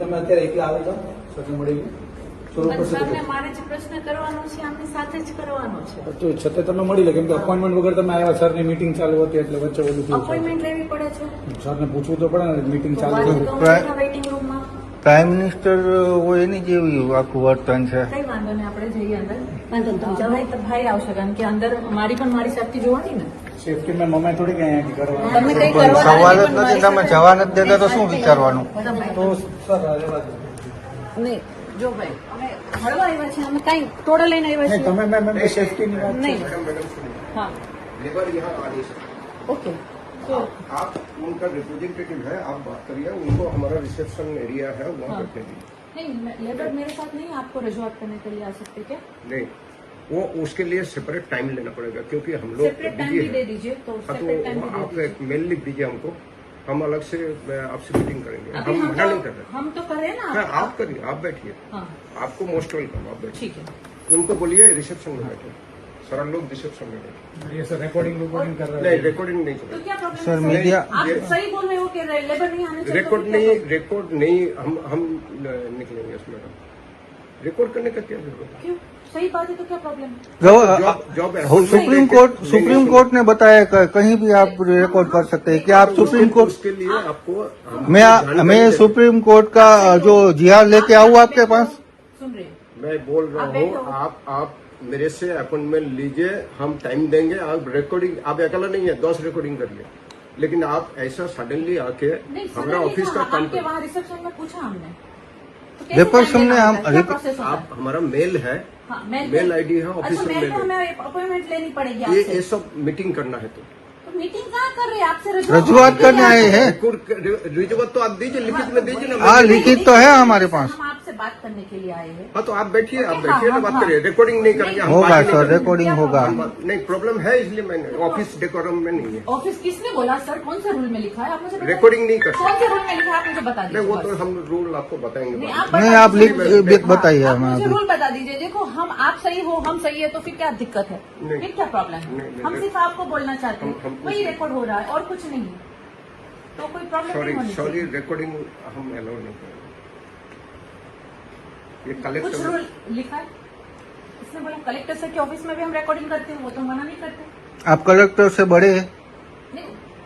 તમે અત્યારે એકલા આવે છો? સાથે મળીને? મારે જે પ્રશ્ન કરવાનો છે આમની સાથે જ કરવાનો છે. તો છતાં તમે મળી લે કેમ કે અપોઇન્ટમેન્ટ વગર તમે આવ્યા સરની મીટિંગ ચાલુ હતી એટલે વચ્ચે બધું થયું અપોઇન્ટમેન્ટ લેવી પડે છે. સરને પૂછવું તો પડે ને મીટિંગ ચાલુ વેઇટિંગ રૂમમાં પ્રાઇમ મિનિસ્ટર હોય એની જેવી આખું વર્તન છે. કઈ વાંધો નહીં આપણે જઈએ અંદર. જવાય તો ભાઈ આવશે કારણ કે અંદર મારી પણ મારી સેફટી જોવાની ને. સેફટી મેં મમ્મી થોડી કઈ અહીંયાથી કરવા તમે કઈ પણ કરવાના સવાલ જ નથી, પણ નથી તમે મારી જવા નથી દેતા તો શું વિચારવાનું તમે- તો સર રહેવા દો. નહીં જો ભાઈ અમે હળવા આવ્યા છીએ અમે કઈ તોડે લઈને આવ્યા નહીં છીએ તમે મેમ એમ સેફટીની વાત છે. નહીં હા लेबर यहाँ आ नहीं सकते ઓકે તો आप उनका रिप्रेजेंटेटिव है आप बात करिए उनको हमारा रिसेप्शन एरिया है वहाँ हाँ। बैठने दीजिए नहीं मैं- लेबर मेरे साथ नहीं आपको रजूआत करने के लिए आ सकते क्या नहीं वो उसके लिए सेपरेट टाइम लेना पड़ेगा क्योंकि हम लोग सेपरेट टाइम busy भी हैं। दे दीजिए तो सेपरेट टाइम तो आप मेल लिख दीजिए। हमको। हम अलग से आपसे मीटिंग करेंगे। हम हम मना नहीं कर तो रहे। हम तो कर रहे हैं ना आप करिए आप बैठिए। हाँ। आपको मोस्ट वेलकम आप बैठिए। उनको बोलिए रिसेप्शन में बैठे। सारा लोग रिसेप्शन में बैठे। ये सर रिकॉर्डिंग रिकॉर्डिंग कर रहे हैं। नहीं रिकॉर्डिंग नहीं तो चलेगा सर, मीडिया- आप सही बोल रहे हो कि लेबर नहीं आने रिकॉर्ड तो नहीं रिकॉर्ड नहीं हम हम निकलेंगे इसमें रिकॉर्ड करने का क्या ज़रूरत है? क्यों? सही बात है तो क्या प्रॉब्लम है? सुप्रीम कोर्ट सुप्रीम कोर्ट ने बताया कि कहीं भी आप रिकॉर्ड कर सकते हैं क्या आप सुप्रीम कोर्ट के लिए आपको मैं मैं सुप्रीम कोर्ट का जो जीआर लेके आऊँ आपके पास? सुन रहे मैं बोल रहा हूँ आप आप मेरे से अपॉइंटमेंट लीजिए हम टाइम देंगे आप रिकॉर्डिंग आप अकेला नहीं है दस रिकॉर्डिंग करिए लेकिन आप ऐसा सडनली आके हमारा ऑफ़िस का काम वहाँ रिसेप्शन में पूछा हमने। तो कैसे Reper time हमने देना हम- होता है? क्या reper- process होता है? आप हमारा मेल है हाँ, मेल मेल पे- आईडी है अच्छा ऑफिशियल मेल पे मेल है। हमें अपॉइंटमेंट लेनी पड़ेगी ये आपसे ये सब मीटिंग करना है तो तो मीटिंग कहाँ कर रहे हैं? आपसे रजूआत करने आए हैं। रिजवत तो आप दीजिए लिखित में दीजिए ना। हाँ, लिखित तो है हमारे पास। हम आपसे बात करने के लिए आए हैं। हाँ तो आप बैठिए आप बैठिए हाँ, ना हाँ, बात करिए। रिकॉर्डिंग नहीं करेंगे होगा सर रिकॉर्डिंग होगा। नहीं प्रॉब्लम है इसलिए मैंने ऑफ़िस डेकोरम में नहीं है। ऑफ़िस किसने बोला? सर कौन सा रूल में लिखा है? आप मुझे रिकॉर्डिंग नहीं कर कौन से रूल में लिखा है? आप मुझे बता दीजिए वो तो हम रूल आपको बताएँगे। नहीं आप लिख बताइए हमें रूल बता दीजिए। देखो हम आप सही हो हम सही है तो फिर क्या दिक्कत है? फिर क्या प्रॉब्लम है? हम सिर्फ़ आपको बोलना चाहते हैं। वही रिकॉर्ड हो रहा है और कुछ नहीं है। तो कोई प्रॉब्लम नहीं होनी सॉरी रिकॉर्डिंग हम अलाउ नहीं करेंगे ये कुछ कलेक्टर रूल लिखा है? इसने बोला कलेक्टर सर के ऑफ़िस में भी हम रिकॉर्डिंग करते हैं वो तो मना नहीं करते। आप कलेक्टर से बड़े हैं।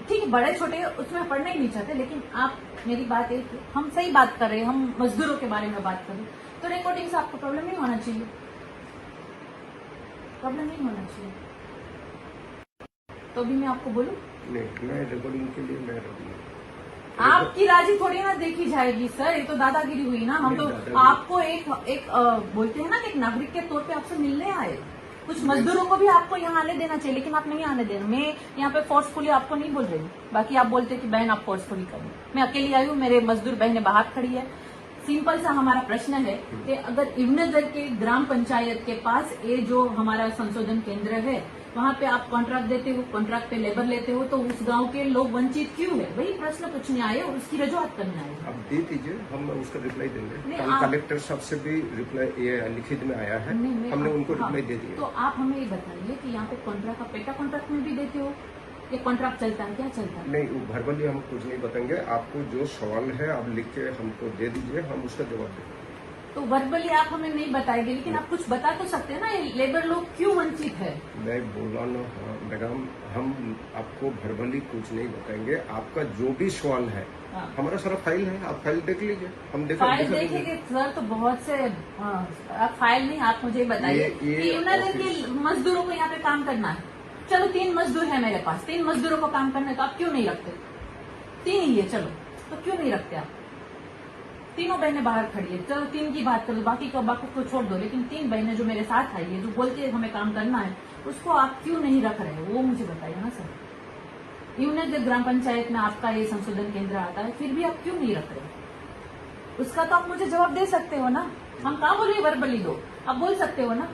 ठीक है बड़े छोटे उसमें पढ़ना ही नहीं चाहते लेकिन आप मेरी बात एक हम सही बात कर रहे हैं हम मजदूरों के बारे में बात कर रहे हैं। तो रिकॉर्डिंग से आपको प्रॉब्लम नहीं होना चाहिए। प्रॉब्लम नहीं होना चाहिए। तो भी मैं आपको बोलूँ? नहीं रिकॉर्डिंग के लिए मैं आपकी राज़ी थोड़ी ना देखी जाएगी सर ये तो दादागिरी हुई ना। हम तो आपको एक एक बोलते हैं ना एक नागरिक के तौर पे आपसे मिलने आए। कुछ मजदूरों को भी आपको यहाँ आने देना चाहिए लेकिन आप नहीं आने दे रहे मैं यहाँ पे फोर्सफुली आपको नहीं बोल रही। बाकी आप बोलते कि बहन आप फोर्सफुली करें। मैं अकेली आई हूँ मेरे मजदूर बहनें बाहर खड़ी है। सिंपल सा हमारा प्रश्न है कि अगर इवनगर के ग्राम पंचायत के पास ये जो हमारा संशोधन केंद्र है वहाँ पे आप कॉन्ट्रैक्ट देते हो कॉन्ट्रैक्ट पे लेबर लेते हो तो उस गाँव के लोग वंचित क्यों है? वही प्रश्न पूछने आए और उसकी रजूआत करने आए आप दे दीजिए हम उसका रिप्लाई देंगे। कल आप- कलेक्टर साहब से भी रिप्लाई ये लिखित में आया है। नहीं, नहीं, हमने आप- उनको हाँ, रिप्लाई दे दिया। तो आप हमें ये बताइए कि यहाँ पे कॉन्ट्रैक्ट का पेटा कॉन्ट्रैक्ट में भी देते हो ये कॉन्ट्रैक्ट चलता है क्या चलता है? नहीं भरबली हम कुछ नहीं बताएँगे। आपको जो सवाल है आप लिख के हमको दे दीजिए हम उसका जवाब देंगे। तो वर्बली आप हमें नहीं बताएँगे लेकिन आप कुछ बता तो सकते हैं ना ये लेबर लोग क्यों वंचित है? मैं बोला ना हाँ, मैडम हम आपको भरबली कुछ नहीं बताएँगे। आपका जो भी सवाल है हाँ। हमारा सारा फ़ाइल है आप फ़ाइल देख लीजिए। हम देख फ़ाइल। देखेंगे सर तो बहुत से हाँ, आप फ़ाइल नहीं आप मुझे बताइए के मजदूरों को यहाँ पे काम करना है। चलो, तीन मजदूर है मेरे पास। तीन मजदूरों को काम करने तो आप क्यों नहीं रखते? तीन ही है, चलो। तो क्यों नहीं रखते आप? तीनों बहनें बाहर खड़ी है। चलो, तीन की बात करो। बाकी को बाकी को छोड़ दो। लेकिन तीन बहनें जो मेरे साथ आई है, जो बोलती है हमें काम करना है, उसको आप क्यों नहीं रख रहे हो? वो मुझे बताइए ना, सर। यूनिट ग्राम पंचायत में आपका ये संशोधन केंद्र आता है, फिर भी आप क्यों नहीं रख रहे उसका तो आप मुझे जवाब दे सकते हो ना। हम कहा बोल रहे हैं वर्बली दो आप बोल सकते हो ना?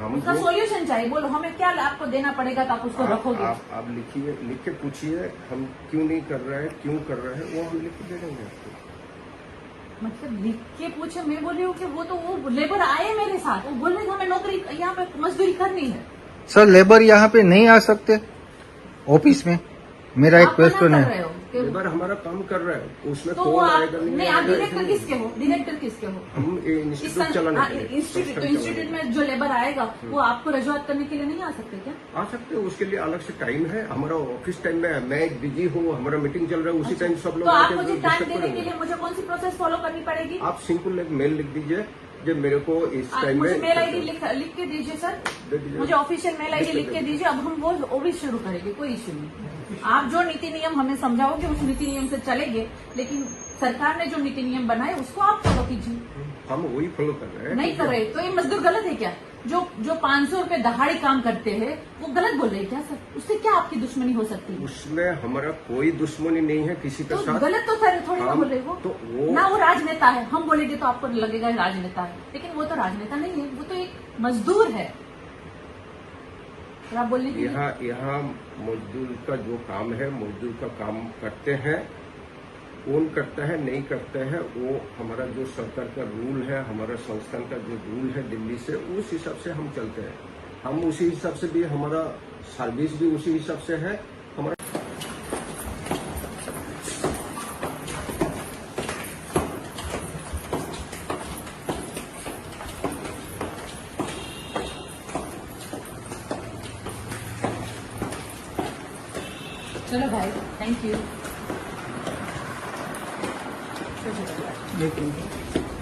हम उसका सोल्यूशन चाहिए। बोलो हमें क्या आपको देना पड़ेगा तो आप उसको रखोगे? आप, आप लिखिए लिख के पूछिए हम क्यों नहीं कर रहे हैं क्यों कर रहे हैं वो हम लिख के दे देंगे आपको। मतलब लिख के पूछे मैं बोल रही हूँ कि वो तो वो लेबर आए मेरे साथ। वो बोल रहे हमें नौकरी यहाँ पे मजदूरी करनी है। सर लेबर यहाँ पे नहीं आ सकते। ऑफ़िस में मेरा एक क्वेश्चन है। लेबर हमारा काम कर रहा है उसमें तो कौन आप आएगा नहीं आप डायरेक्टर किसके हो? डायरेक्टर किसके हो? हम इंस्टीट्यूट चलाने हाँ, के लिए, इंस्टीट्यूट तो इंस्टीट्यूट में जो लेबर आएगा वो आपको रजूआत करने के लिए नहीं आ सकते क्या? आ सकते हैं उसके लिए अलग से टाइम है। हमारा ऑफ़िस टाइम में है। मैं बिज़ी हूँ हमारा मीटिंग चल रहा है उसी टाइम सब लोग तो आप मुझे टाइम देने के लिए मुझे कौन सी प्रोसेस फॉलो करनी पड़ेगी? आप सिंपल एक मेल लिख दीजिए जो मेरे को इस टाइम में मेल आईडी लिख लिख के दीजिए सर मुझे ऑफिशियल मेल आईडी लिख के दीजिए। अब हम वो वो भी शुरू करेंगे कोई इश्यू नहीं। आप जो नीति नियम हमें समझाओगे उस नीति नियम से चलेंगे लेकिन सरकार ने जो नीति नियम बनाए उसको आप फॉलो कीजिए। हम वही फॉलो कर रहे हैं। नहीं कर रहे तो ये मजदूर गलत है क्या? जो जो पाँच सौ रुपये दहाड़ी काम करते हैं वो गलत बोल रहे हैं क्या सर? उससे क्या आपकी दुश्मनी हो सकती है? उसमें हमारा कोई दुश्मनी नहीं है किसी के तो साथ। गलत तो सर थोड़ी ना बोल रहे वो तो वो- ना वो राजनेता है हम बोलेंगे तो आपको लगेगा राजनेता है। लेकिन वो तो राजनेता नहीं है वो तो एक मजदूर है। यहाँ यहाँ मजदूर का जो काम है, मजदूर का काम करते हैं, कौन करता है, नहीं करते हैं, वो हमारा जो सरकार का रूल है, हमारा संस्थान का जो रूल है दिल्ली से, उस हिसाब से हम चलते हैं। हम उसी हिसाब से भी, हमारा सर्विस भी उसी हिसाब से है ચલો ભાઈ થેન્ક યુ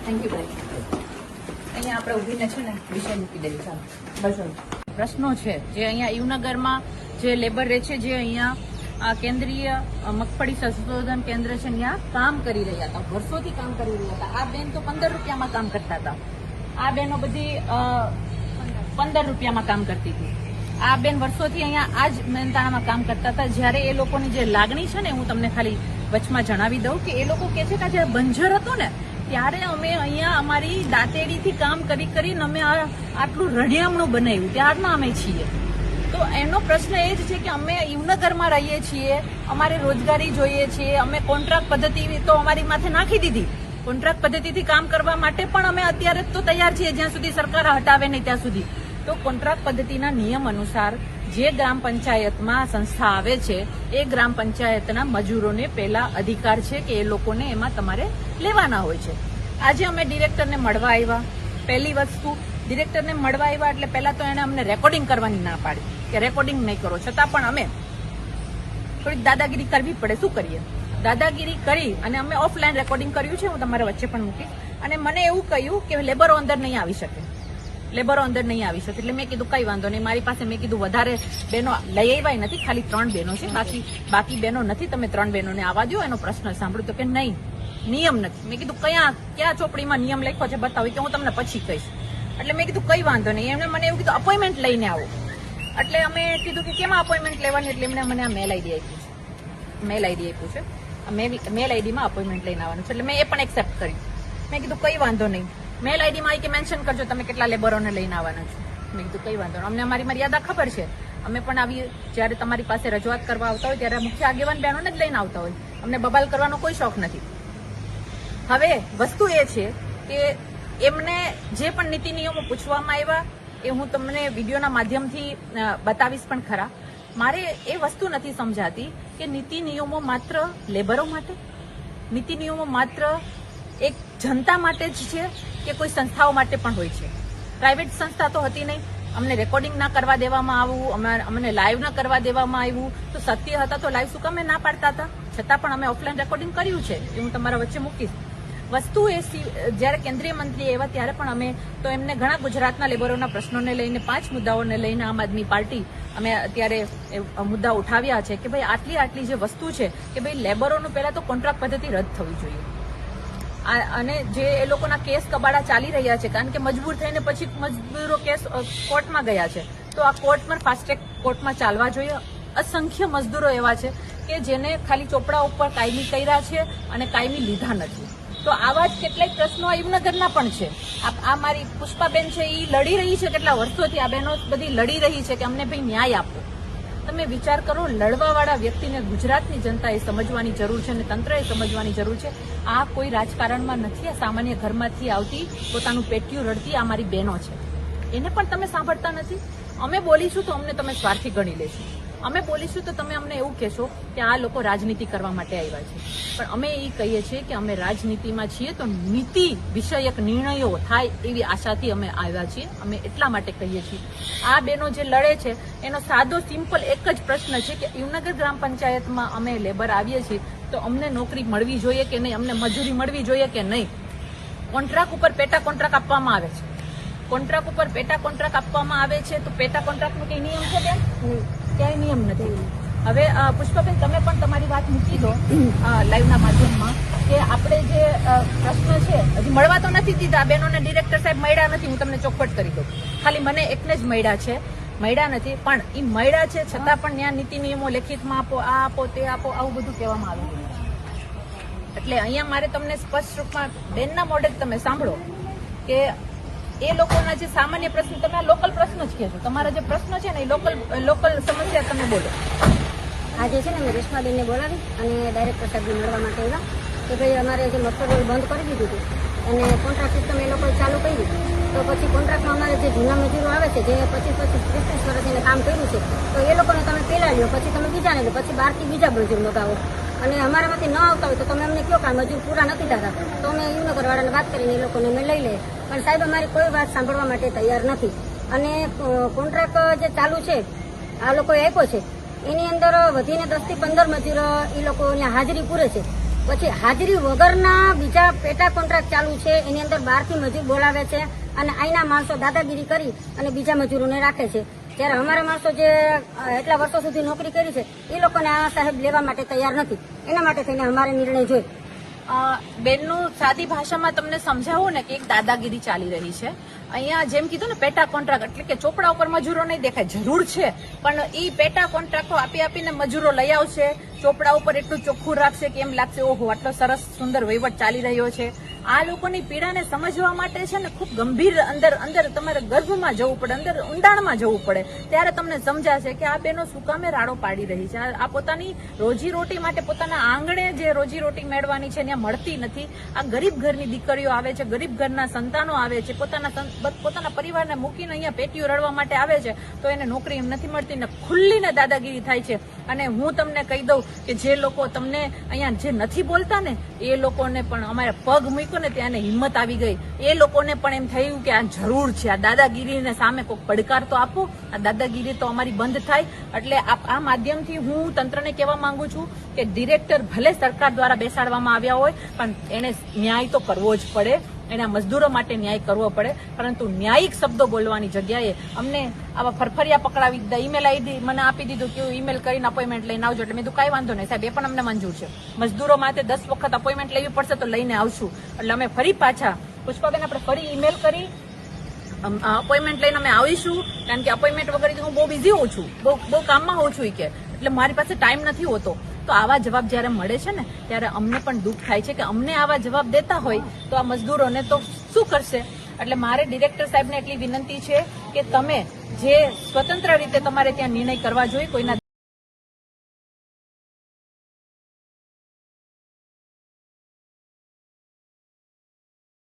થેન્ક યુ ભાઈ. અહીંયા આપણે ઊભીને છે ને વિષય મૂકી દઈએ, ચાલો. બસ પ્રશ્નો છે, જે અહીંયા યુનગરમાં જે લેબર રહે છે, જે અહીંયા આ કેન્દ્રીય મગફળી સંશોધન કેન્દ્ર છે, ત્યાં કામ કરી રહ્યા હતા, વર્ષોથી કામ કરી રહ્યા હતા. આ બેન તો પંદર રૂપિયામાં કામ કરતા હતા. આ બેનો બધી પંદર રૂપિયામાં કામ કરતી હતી. આ બેન વર્ષોથી અહીંયા આ જ મહેનતાણામાં કામ કરતા હતા. જ્યારે એ લોકોની જે લાગણી છે ને, હું તમને ખાલી વચમાં જણાવી દઉં કે એ લોકો કે છે કે જ્યારે બંજર હતું ને, ત્યારે અમે અહીંયા અમારી દાંતેડીથી કામ કરી કરીને અમે આટલું રળિયામણું બનાવ્યું. ત્યારના અમે છીએ. તો એનો પ્રશ્ન એ જ છે કે અમે યુવનગરમાં રહીએ છીએ, અમારે રોજગારી જોઈએ છીએ, અમે કોન્ટ્રાક્ટ પદ્ધતિ તો અમારી માથે નાખી દીધી. કોન્ટ્રાક્ટ પદ્ધતિથી કામ કરવા માટે પણ અમે અત્યારે તો તૈયાર છીએ, જ્યાં સુધી સરકાર હટાવે નહીં ત્યાં સુધી. તો કોન્ટ્રાક્ટ પદ્ધતિના નિયમ અનુસાર જે ગ્રામ પંચાયતમાં સંસ્થા આવે છે, એ ગ્રામ પંચાયતના મજૂરોને પહેલા અધિકાર છે કે એ લોકોને એમાં તમારે લેવાના હોય છે. આજે અમે ડિરેક્ટરને મળવા આવ્યા. પહેલી વસ્તુ, ડિરેક્ટરને મળવા આવ્યા એટલે પહેલા તો એણે અમને રેકોર્ડિંગ કરવાની ના પાડી કે રેકોર્ડિંગ નહીં કરો. છતાં પણ અમે થોડીક દાદાગીરી કરવી પડે. શું કરીએ? દાદાગીરી કરી અને અમે ઓફલાઈન રેકોર્ડિંગ કર્યું છે. હું તમારા વચ્ચે પણ મૂકીશ. અને મને એવું કહ્યું કે લેબરો અંદર નહીં આવી શકે. લેબરો અંદર નહીં આવી શકે એટલે મેં કીધું, કઈ વાંધો નહીં, મારી પાસે મેં કીધું, વધારે બહેનો લઈ આવ્યા નથી, ખાલી ત્રણ બહેનો છે. બાકી બાકી બહેનો નથી, તમે ત્રણ બહેનોને આવવા દો એનો પ્રશ્ન સાંભળ્યો તો કે નહીં, નિયમ નથી. મેં કીધું, કયા કયા ચોપડીમાં નિયમ લખ્યો છે બતાવી, કે હું તમને પછી કહીશ. એટલે મેં કીધું, કઈ વાંધો નહીં. એમણે મને એવું કીધું અપોઇન્ટમેન્ટ લઈને આવો. એટલે અમે કીધું કે, કેમાં અપોઇન્ટમેન્ટ લેવાની? એટલે એમણે મને આ મેલ આઈડી આપ્યું છે. મેલ આઈડી આપ્યું છે. મેલ આઈડીમાં અપોઇન્ટમેન્ટ લઈને આવવાનું છે. એટલે મેં એ પણ એક્સેપ્ટ કર્યું. મેં કીધું, કઈ વાંધો નહીં. મેલ આઈડીમાં કે મેન્શન કરજો તમે કેટલા લેબરોને લઈને આવવાના છો. મેં કીધું, કઈ વાંધો અમને અમારી મર્યાદા ખબર છે. અમે પણ આવી, જ્યારે તમારી પાસે રજૂઆત કરવા આવતા હોય, ત્યારે મુખ્ય આગેવાન બહેનોને જ લઈને આવતા હોય. અમને બબાલ કરવાનો કોઈ શોખ નથી. હવે, વસ્તુ એ છે કે એમને જે પણ નીતિ નિયમો પૂછવામાં આવ્યા, એ હું તમને વિડીયોના માધ્યમથી બતાવીશ પણ ખરા. મારે એ વસ્તુ નથી સમજાતી કે નીતિ નિયમો માત્ર લેબરો માટે? નીતિ નિયમો માત્ર એક જનતા માટે જ છે? કે કોઈ સંસ્થાઓ માટે પણ હોય છે. પ્રાઇવેટ સંસ્થા તો હતી નહીં. અમને રેકોર્ડિંગ ના કરવા દેવામાં આવવું અમે- અમને લાઈવ ના કરવા દેવામાં આવ્યું તો સત્ય હતા તો લાઈવ શું કમે ના પાડતા હતા? છતાં પણ અમે ઓફલાઈન રેકોર્ડિંગ કર્યું છે, એ હું તમારા વચ્ચે મૂકીશ. વસ્તુ એ જ્યારે કેન્દ્રીય મંત્રી એવા ત્યારે પણ અમે તો એમને ઘણા ગુજરાતના લેબરોના પ્રશ્નોને લઈને, પાંચ મુદ્દાઓને લઈને આમ આદમી પાર્ટી અમે અત્યારે મુદ્દા ઉઠાવ્યા છે કે ભાઈ આટલી આટલી જે વસ્તુ છે કે ભાઈ લેબરોનું પહેલા તો કોન્ટ્રાક્ટ પદ્ધતિ રદ થવી જોઈએ. અને જે એ લોકોના કેસ કબાડા ચાલી રહ્યા છે, કારણ કે મજબૂર થઈને પછી મજબૂરો કેસ કોર્ટમાં ગયા છે. તો આ કોર્ટ પર ફાસ્ટ ટ્રેક કોર્ટમાં ચાલવા જોઈએ. અસંખ્ય મજદૂરો એવા છે કે જેને ખાલી ચોપડા ઉપર કાયમી કર્યા છે અને કાયમી લીધા નથી. તો આવા જ કેટલાય પ્રશ્નો હિમનગરના પણ છે. આ આ મારી પુષ્પાબેન છે એ લડી રહી છે કેટલા વર્ષોથી? આ બહેનો બધી લડી રહી છે કે અમને ભાઈ ન્યાય આપો. તમે વિચાર કરો, લડવાવાળા વ્યક્તિને ગુજરાતની જનતાએ સમજવાની જરૂર છે અને તંત્રએ સમજવાની જરૂર છે. આ કોઈ રાજકારણમાં નથી, આ સામાન્ય ઘરમાંથી આવતી પોતાનું પેટ્યું રડતી આ મારી બહેનો છે. એને પણ તમે સાંભળતા નથી. અમે બોલીશું તો અમને તમે સ્વાર્થી ગણી લેશો. અમે બોલીશું તો તમે અમને એવું કહેશો કે આ લોકો રાજનીતિ કરવા માટે આવ્યા છે. પણ અમે એ કહીએ છીએ કે અમે રાજનીતિમાં છીએ તો નીતિ વિષયક નિર્ણયો થાય એવી આશાથી અમે આવ્યા છીએ. અમે એટલા માટે કહીએ છીએ. આ બેનો જે લડે છે, એનો સાદો, સિમ્પલ એક જ પ્રશ્ન છે કે યુવનગર ગ્રામ પંચાયતમાં અમે લેબર આવીએ છીએ તો અમને નોકરી મળવી જોઈએ કે નહીં? અમને મજૂરી મળવી જોઈએ કે નહીં? કોન્ટ્રાક્ટ ઉપર પેટા કોન્ટ્રાક્ટ આપવામાં આવે છે. કોન્ટ્રાક્ટ ઉપર પેટા કોન્ટ્રાક્ટ આપવામાં આવે છે તો પેટા કોન્ટ્રાક્ટનો કઈ નિયમ છે બેન? ક્યાંય નિયમ નથી. હવે પુષ્પાબેન, તમે પણ તમારી વાત મૂકી દો લાઈવના માધ્યમમાં, કે આપણે જે પ્રશ્ન છે, હજી મળવા તો નથી દીધા. બેનોને ડિરેક્ટર સાહેબ મળ્યા નથી, હું તમને ચોખવટ કરી દઉં. ખાલી મને એકને જ મળ્યા છે. મળ્યા નથી, પણ એ મળ્યા છે, છતાં પણ ત્યાં નીતિ નિયમો લેખિતમાં આપો, આ આપો, તે આપો, આવું બધું કહેવામાં આવ્યું એટલે અહીંયા મારે તમને સ્પષ્ટ રૂપમાં બેનના મોડેલ તમે સાંભળો કે એ લોકોના જે સામાન્ય પ્રશ્ન, તમે આ લોકલ પ્રશ્ન જ કહેશો તમારા જે પ્રશ્ન છે ને એ લોકલ લોકલ સમસ્યા તમે બોલો. આજે છે ને મેં રેશમાબેનને બોલાવી અને ડાયરેક્ટર સાહેબને મળવા માટે આવ્યા. કે ભાઈ અમારે જે મસ્ટર બંધ કરી દીધું હતું અને કોન્ટ્રાક્ટ સિસ્ટમ એ લોકોએ ચાલુ કરી. તો પછી કોન્ટ્રાક્ટમાં અમારે જે જૂના મજૂરો આવે છે, જે પચીસ પચીસ, ત્રીસ ત્રીસ વર્ષ એને કામ કર્યું છે, તો એ લોકોને તમે પહેલા લ્યો, પછી તમે બીજાને લો પછી બહારથી બીજા મજૂર મગાવો. અને અમારામાંથી ન આવતા હોય તો તમે અમને કયો કે મજૂર પૂરા નથી થતા. તો અમે યુવનગરવાળાને વાત કરીને એ લોકોને અમે લઈ લઈએ. પણ સાહેબ, અમારી કોઈ વાત સાંભળવા માટે તૈયાર નથી. અને કોન્ટ્રાક્ટ જે ચાલુ છે, આ લોકોએ આપ્યો છે, એની અંદર વધીને દસથી પંદર મજૂરો એ લોકો હાજરી પૂરે છે. પછી હાજરી વગરના બીજા પેટા કોન્ટ્રાક્ટ ચાલુ છે, એની અંદર બહારથી મજૂર બોલાવે છે અને અહીંના માણસો દાદાગીરી કરી અને બીજા મજૂરોને રાખે છે. જ્યારે અમારા માણસો જે એટલા વર્ષો સુધી નોકરી કરી છે, એ લોકોને આ સાહેબ લેવા માટે તૈયાર નથી. એના માટે થઈને અમારે નિર્ણય જોઈએ. બેનનું સાદી ભાષામાં તમને સમજાવું ને કે એક દાદાગીરી ચાલી રહી છે. અહીંયા જેમ કીધું ને, પેટા કોન્ટ્રાક્ટ, એટલે કે ચોપડા ઉપર મજૂરો નહીં દેખાય, જરૂર છે. પણ એ પેટા કોન્ટ્રાક્ટો આપી આપીને મજૂરો લઈ આવશે, ચોપડા ઉપર એટલું ચોખ્ખું રાખશે કે એમ લાગશે, ઓહો, આટલો સરસ, સુંદર વહીવટ ચાલી રહ્યો છે. આ લોકોની પીડાને સમજવા માટે છે ને ખૂબ ગંભીર અંદર અંદર તમારે ગર્ભમાં જવું પડે, અંદર ઊંડાણમાં જવું પડે. ત્યારે તમને સમજાશે કે આ બેનો શું કામે રાડો પાડી રહી છે. આ પોતાની રોજી રોટી માટે પોતાના આંગણે જે રોજી રોટી મેળવાની છે ત્યાં મળતી નથી. આ ગરીબ ઘરની દીકરીઓ આવે છે, ગરીબ ઘરના સંતાનો આવે છે, પોતાના પોતાના પરિવારને મૂકીને અહીંયા પેટીઓ રડવા માટે આવે છે, તો એને નોકરી એમ નથી મળતી ને ખુલ્લીને દાદાગીરી થાય છે. અને હું તમને કહી દઉં કે જે લોકો તમને અહીંયા જે નથી બોલતા ને, એ લોકોને પણ અમારે પગ મૂક્યો ને ત્યાં હિંમત આવી ગઈ. એ લોકોને પણ એમ થયું કે આ જરૂર છે, આ દાદાગીરીને સામે કોઈ પડકાર તો આપો. આ દાદાગીરી તો અમારી બંધ થાય. એટલે આ માધ્યમથી હું તંત્રને કહેવા માંગુ છું કે ડિરેક્ટર ભલે સરકાર દ્વારા બેસાડવામાં આવ્યા હોય, પણ એને ન્યાય તો કરવો જ પડે. એના મજદૂરો માટે ન્યાય કરવો પડે, પરંતુ ન્યાયિક શબ્દો બોલવાની જગ્યાએ અમને આવા ફરફરિયા પકડાવી દીધા ઈમેલ આઈડી મને આપી દીધું, કે ઈમેલ કરીને અપોઇન્ટમેન્ટ લઈને આવજો. એટલે મેં તો કાંઈ વાંધો નહીં સાહેબ, એ પણ અમને મંજૂર છે. મજદૂરો માટે દસ વખત અપોઇન્ટમેન્ટ લેવી પડશે તો લઈને આવશું. એટલે અમે ફરી પાછા પુષ્પાબેન, આપણે ફરી ઈમેલ કરી અપોઇન્ટમેન્ટ લઈને અમે આવીશું, કારણ કે અપોઇન્ટમેન્ટ વગર હું બહુ બિઝી હોઉં છું. બહુ બહુ કામમાં હોઉં છું કે. એટલે મારી પાસે ટાઈમ નથી હોતો. તો આવા જવાબ જ્યારે મળે છે ને, ત્યારે અમને પણ દુઃખ થાય છે કે અમને આવા જવાબ દેતા હોય તો આ મજદૂરોને તો શું કરશે? એટલે મારે ડિરેક્ટર સાહેબને એટલી વિનંતી છે કે તમે જે સ્વતંત્ર રીતે તમારે ત્યાં નિર્ણય કરવા જોઈએ, કોઈના